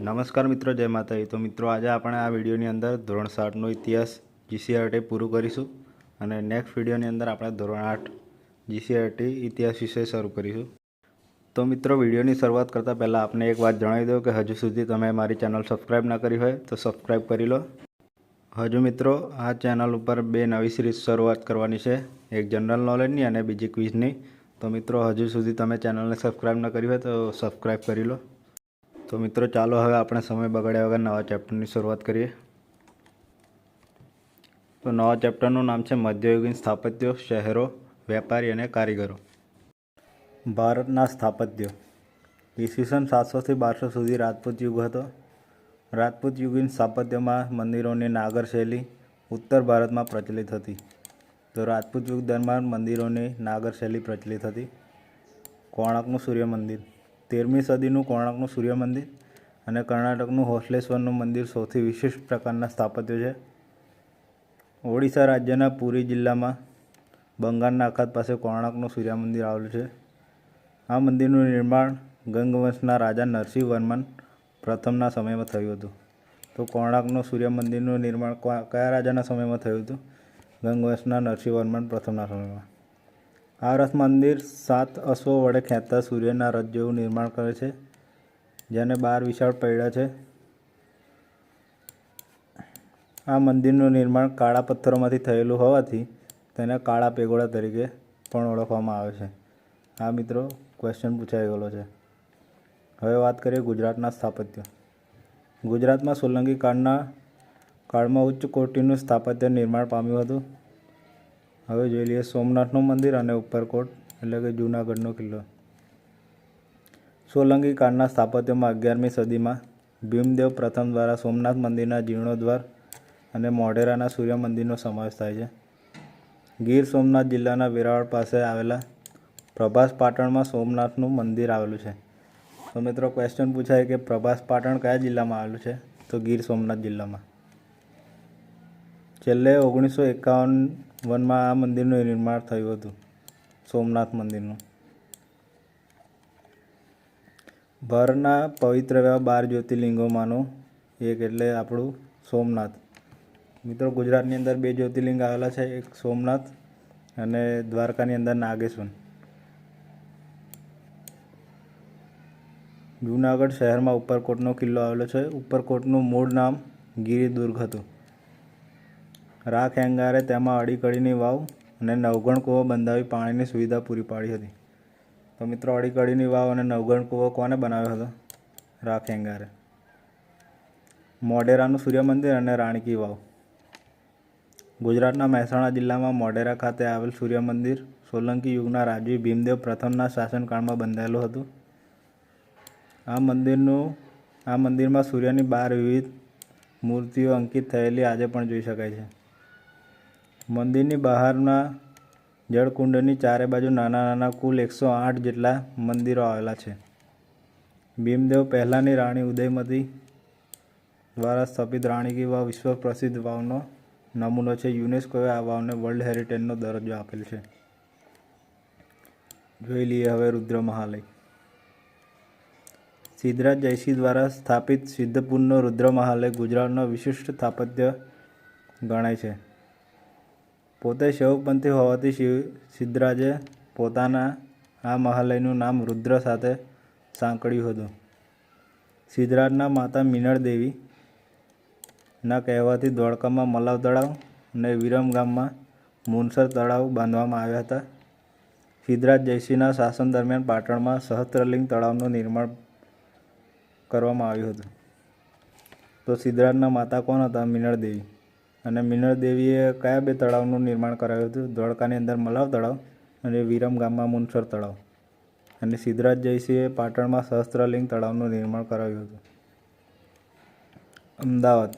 નમસ્કાર મિત્રો, જય માતાજી. તો મિત્રો, આજે આપણે આ વિડીયોની અંદર ધોરણ સાતનો ઇતિહાસ જીસીઆરટી પૂરું કરીશું અને નેક્સ્ટ વિડીયોની અંદર આપણે ધોરણ આઠ જીસીઆરટી ઇતિહાસ વિશે શરૂ કરીશું. તો મિત્રો, વિડીયોની શરૂઆત કરતાં પહેલાં આપને એક વાત જણાવી દઉં કે હજુ સુધી તમે મારી ચેનલ સબસ્ક્રાઈબ ના કરી હોય તો સબસ્ક્રાઈબ કરી લો. હજુ મિત્રો, આ ચેનલ ઉપર બે નવી સિરીઝ શરૂઆત કરવાની છે. એક જનરલ નોલેજની અને બીજી ક્વિઝની તો મિત્રો, હજુ સુધી તમે ચેનલને સબસ્ક્રાઈબ ન કરી હોય તો સબસ્ક્રાઈબ કરી લો. તો મિત્રો, ચાલો હવે આપણે સમય બગાડ્યા વગર નવા ચેપ્ટરની શરૂઆત કરીએ. તો નવા ચેપ્ટરનું નામ છે મધ્યયુગીન સ્થાપત્યો, શહેરો, વેપારી અને કારીગરો. ભારતના સ્થાપત્યો. ઈસવીસન સાતસોથી બારસો સુધી રાજપૂત યુગ હતો. રાજપૂત યુગીન સ્થાપત્યમાં મંદિરોની નાગર શૈલી ઉત્તર ભારતમાં પ્રચલિત હતી. તો રાજપૂત યુગ દરમિયાન મંદિરોની નાગર શૈલી પ્રચલિત હતી. કોણાર્કનું સૂર્ય મંદિર તેરમી સદીનું કોણાર્કનું સૂર્ય મંદિર અને કર્ણાટકનું હોસલેશ્વરનું મંદિર સૌથી વિશિષ્ટ પ્રકારના સ્થાપત્યો છે. ઓડિશા રાજ્યના પુરી જિલ્લામાં બંગાળના અખાત પાસે કોણાર્કનું સૂર્ય મંદિર આવેલું છે. આ મંદિરનું નિર્માણ ગંગવંશના રાજા નરસિંહ વર્મન પ્રથમના સમયમાં થયું હતું. તો કોણાર્કનું સૂર્ય મંદિરનું નિર્માણ કયા રાજાના સમયમાં થયું હતું? ગંગવંશના નરસિંહ વર્મન પ્રથમના સમયમાં. આ રથ મંદિર સાત અશ્વો વડે ખેંચતા સૂર્યના રથ જેવું નિર્માણ કરે છે, જેને બાર વિશાળ પૈડા છે. આ મંદિરનું નિર્માણ કાળા પથ્થરોમાંથી થયેલું હોવાથી તેને કાળા પેગોડા તરીકે પણ ઓળખવામાં આવે છે. આ મિત્રો ક્વેશ્ચન પૂછાઈ ગયેલો છે. હવે વાત કરીએ ગુજરાતના સ્થાપત્ય. ગુજરાતમાં સોલંકી કાળના કાળમાં ઉચ્ચ કોટીનું સ્થાપત્ય નિર્માણ પામ્યું હતું. હવે જોઈ લઈએ સોમનાથનું મંદિર અને ઉપરકોટ, એટલે કે જૂનાગઢનો કિલ્લો. સોલંકી કાળના સ્થાપત્યમાં અગિયારમી સદીમાં ભીમદેવ પ્રથમ દ્વારા સોમનાથ મંદિરના જીર્ણોદ્વાર અને મોઢેરાના સૂર્ય મંદિરનો સમાવેશ થાય છે. ગીર સોમનાથ જિલ્લાના વેરાવળ પાસે આવેલા પ્રભાસ પાટણમાં સોમનાથનું મંદિર આવેલું છે. તો મિત્રો ક્વેશ્ચન પૂછાય કે પ્રભાસ પાટણ કયા જિલ્લામાં આવેલું છે? તો ગીર સોમનાથ જિલ્લામાં. છેલ્લે ઓગણીસો એકાવન વનમાં આ મંદિરનું નિર્માણ થયું હતું, સોમનાથ મંદિરનું. ભરના પવિત્ર એવા બાર જ્યોતિર્લિંગોમાંનું એક એટલે આપણું સોમનાથ. મિત્રો, ગુજરાતની અંદર બે જ્યોતિર્લિંગ આવેલા છે, એક સોમનાથ અને દ્વારકાની અંદર નાગેશ્વર. જૂનાગઢ શહેરમાં ઉપરકોટનો કિલ્લો આવેલો છે. ઉપરકોટનું મૂળ નામ ગિરિદુર્ગ હતું. રાખ એંગારે તેમાં અડીકડીની વાવ અને નવગણ કૂવો બંધાવી પાણીની સુવિધા પૂરી પાડી હતી. તો મિત્રો, અડીકડીની વાવ અને નવગણ કૂવો કોને બનાવ્યો હતો? રાખ એંગારે મોઢેરાનું સૂર્ય મંદિર અને રાણકી વાવ. ગુજરાતના મહેસાણા જિલ્લામાં મોઢેરા ખાતે આવેલ સૂર્ય મંદિર સોલંકી યુગના રાજવી ભીમદેવ પ્રથમના શાસનકાળમાં બંધાયેલું હતું. આ મંદિરનું, આ મંદિરમાં સૂર્યની બાર વિવિધ મૂર્તિઓ અંકિત થયેલી આજે પણ જોઈ શકાય છે. મંદિરની બહારના જળકુંડની ચારે બાજુ નાના નાના કુલ એકસો આઠ જેટલા મંદિરો આવેલા છે. ભીમદેવ પહેલાંની રાણી ઉદયમતી દ્વારા સ્થાપિત રાણી કી વાવ વિશ્વ પ્રસિદ્ધ વાવનો નમૂનો છે. યુનેસ્કોએ આ વાવને વર્લ્ડ હેરિટેજનો દરજ્જો આપેલ છે. જોઈ લઈએ હવે રુદ્ર મહાલય. સિદ્ધરાજ જયસિંહ દ્વારા સ્થાપિત સિદ્ધપુરનો રુદ્ર મહાલય ગુજરાતનો વિશિષ્ટ સ્થાપત્ય ગણાય છે. પોતે શૈવપંથી હોવાથી શિવ, સિદ્ધરાજે પોતાના આ મહાલયનું નામ રુદ્ર સાથે સાંકળ્યું હતું. સિદ્ધરાજના માતા મિનળ દેવી ના કહેવાથી ધોળકામાં મલાવ તળાવ અને વિરમ ગામમાં મુનસર તળાવ બાંધવામાં આવ્યા હતા. સિદ્ધરાજ જયસિંહના શાસન દરમિયાન પાટણમાં સહસ્ત્રલિંગ તળાવનું નિર્માણ કરવામાં આવ્યું હતું. તો સિદ્ધરાજના માતા કોણ હતા? મિનળ દેવી. અને મિનળ દેવીએ કયા બે તળાવનું નિર્માણ કરાવ્યું હતું? ધોળકાની અંદર મલાવ તળાવ અને વિરમ ગામમાં મુનસર તળાવ. અને સિદ્ધરાજ જયસિંહે પાટણમાં સહસ્ત્રલિંગ તળાવનું નિર્માણ કરાવ્યું હતું. અમદાવાદ.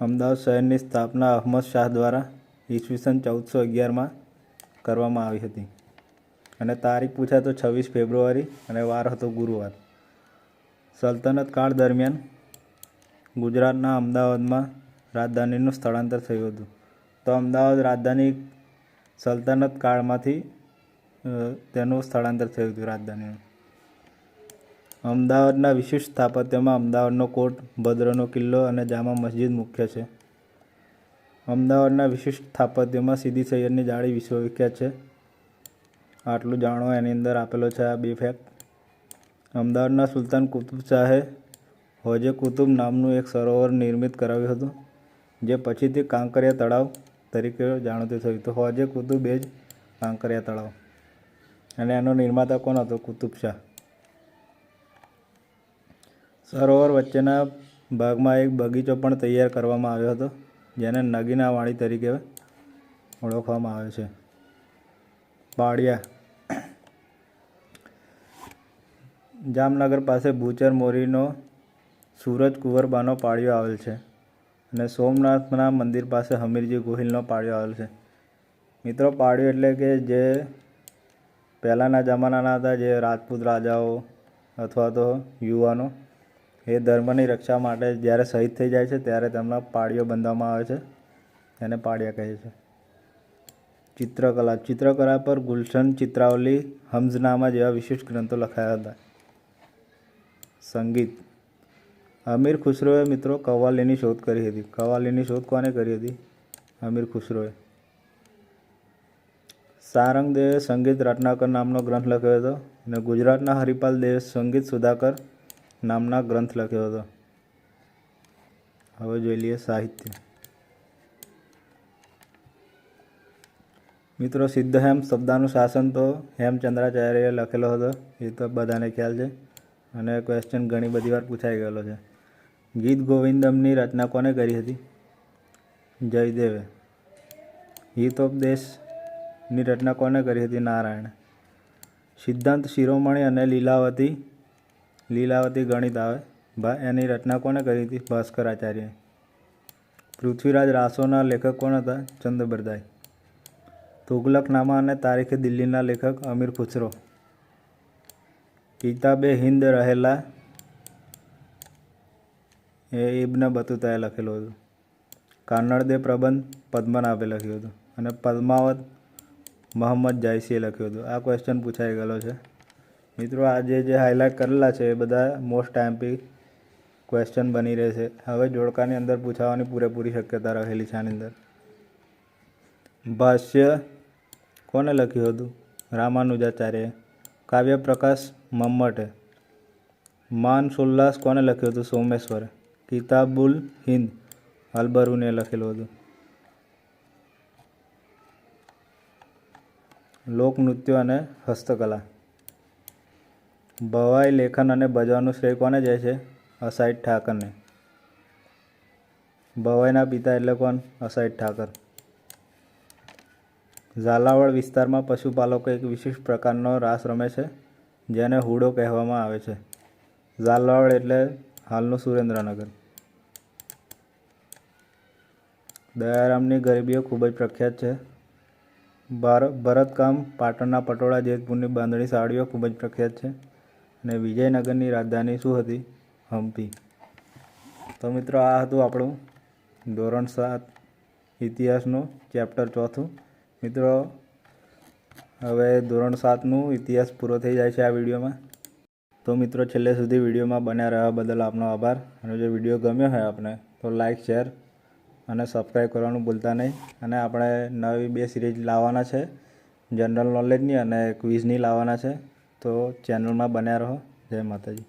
અમદાવાદ શહેરની સ્થાપના અહમદ શાહ દ્વારા ઈસવીસન ચૌદસો અગિયારમાં કરવામાં આવી હતી. અને તારીખ પૂછાય તો છવ્વીસ ફેબ્રુઆરી અને વાર હતો ગુરુવાર. સલ્તનત કાળ દરમિયાન ગુજરાતના અમદાવાદમાં રાજધાનીનું સ્થળાંતર થયું હતું. તો અમદાવાદ રાજધાની સલ્તનત કાળમાંથી તેનું સ્થળાંતર થયું હતું રાજધાનીનું. અમદાવાદના વિશિષ્ટ સ્થાપત્યમાં અમદાવાદનો કોટ, ભદ્રનો કિલ્લો અને જામા મસ્જિદ મુખ્ય છે. અમદાવાદના વિશિષ્ટ સ્થાપત્યમાં સીધી સૈયદની જાળી વિશ્વવિખ્યાત છે. આટલું જાણો, એની અંદર આપેલો છે આ બે ફેક્ટ અમદાવાદના સુલતાન કુતુબ શાહે હોજે કુતુબ નામનું એક સરોવર નિર્મિત કરાવ્યું હતું. જે પછીથી કાંકરિયા તળાવ તરીકે જાણીતું થયું તો હોજે કુતુબ એ જ કાંકરિયા તળાવ. અને એનો નિર્માતા કોણ હતો? કુતુબ શાહ. સરોવર વચ્ચેના ભાગમાં એક બગીચો પણ તૈયાર કરવામાં આવ્યો હતો, જેને નગીના વાણી તરીકે ઓળખવામાં આવે છે. પાળિયા જામનગર પાસે ભૂચર મોરીનો સૂરજ કુંવરબાનો પાળિયો આવેલ છે. અને સોમનાથના મંદિર પાસે હમીરજી ગોહિલનો પાળિયો આવેલ છે. મિત્રો, પાળિયો એટલે કે જે પહેલાંના જમાનાના હતા, જે રાજપૂત રાજાઓ અથવા તો યુવાનો, એ ધર્મની રક્ષા માટે જ્યારે શહીદ થઈ જાય છે, ત્યારે તેમના પાળીઓ બંધવામાં આવે છે એને પાળિયા કહે છે. ચિત્રકલા ચિત્રકલા પર ગુલશન ચિત્રાવલી હમ્ઝનામા જેવા વિશિષ્ટ ગ્રંથો લખાયા હતા. સંગીત અમીર ખુસરોએ મિત્રો કવ્વાલીની શોધ કરી હતી. કવ્વાલીની શોધ કોને કરી હતી? અમીર ખુસરોએ. સારંગદેવે સંગીત રત્નાકર નામનો ગ્રંથ લખ્યો હતો અને ગુજરાતના હરિપાલ દેવે સંગીત સુધાકર નામના ગ્રંથ લખ્યો હતો. હવે જોઈ લઈએ સાહિત્ય. મિત્રો સિદ્ધહેમ શબ્દાનું શાસન તો હેમચંદ્રાચાર્યએ લખેલો હતો, એ તો બધાને ખ્યાલ છે અને ક્વેશ્ચન ઘણી બધી વાર પૂછાઈ ગયેલો છે. ગીત ગોવિંદમની રચના કોને કરી હતી? જયદેવે. હિતોપદેશની રચના કોને કરી હતી? નારાયણ. સિદ્ધાંત શિરોમણી અને લીલાવતી લીલાવતી ગણિત આવે. ભાઈ એની રચના કોને કરી હતી? ભાસ્કરાચાર્યએ. પૃથ્વીરાજ રાસોના લેખક કોણ હતા? ચંદ્રબરદાઈ તુગલકનામા અને તારીખે દિલ્હીના લેખક અમીર ખુસરો. કિતાબે હિન્દ રહેલા એ ઇબ્ન બતુતાએ લખેલું હતું. કાનડદે પ્રબંધ પદ્મનાભે લખ્યું હતું. અને પદ્માવત મોહમ્મદ જાયસીએ લખ્યું હતું. આ ક્વેશ્ચન પૂછાઈ ગયેલો છે. મિત્રો, આજે જે હાઇલાઇટ કરેલા છે એ બધા મોસ્ટ ટાઈમપી ક્વેશ્ચન બની રહેશે હવે જોડકાની અંદર પૂછાવાની પૂરેપૂરી શક્યતા રહેલી છે આની અંદર. ભાષ્ય કોને લખ્યું હતું? રામાનુજાચાર્ય કાવ્ય પ્રકાશ મમ્મટે. માન સોલ્લાસ કોને લખ્યું હતું? સોમેશ્વરે. કિતાબુલ હિન્દ અલબરુને લખેલું હતું. લોકનૃત્ય અને હસ્તકલા. ભવાઈ લેખન અને ભજવાનું શ્રેય કોને જાય છે? અસાઈડ ઠાકરને. ભવાઈના પિતા એટલે કોણ? અસાઈડ ઠાકર. ઝાલાવાડ વિસ્તારમાં પશુપાલકો એક વિશિષ્ટ પ્રકારનો રાસ રમે છે, જેને હુડો કહેવામાં આવે છે. ઝાલાવાડ એટલે હાલનું સુરેન્દ્રનગર. દયારામની ગરીબીઓ ખૂબ જ પ્રખ્યાત છે. ભાર ભરતકામ, પાટણના પટોળા, જેતપુરની બાંધણી સાડીઓ ખૂબ જ પ્રખ્યાત છે. અને વિજયનગરની રાજધાની શું હતી? હમ્પી. તો મિત્રો, આ હતું આપણું ધોરણ સાત ઇતિહાસનું ચેપ્ટર ચોથું. મિત્રો, હવે ધોરણ સાતનું ઇતિહાસ પૂરો થઈ જાય છે આ વિડીયોમાં. તો મિત્રો, છેલ્લે સુધી વિડીયોમાં બન્યા રહેવા બદલ આપનો આભાર. અને જો વીડિયો ગમ્યો હોય આપને, તો લાઈક, શેર અને સબસ્ક્રાઈબ કરવાનું ભૂલતા નહીં. અને આપણે નવી બે સિરીઝ લાવવાના છે. જનરલ નોલેજની અને ક્વિઝની લાવવાના છે. તો ચેનલમાં બન્યા રહો. જય માતાજી.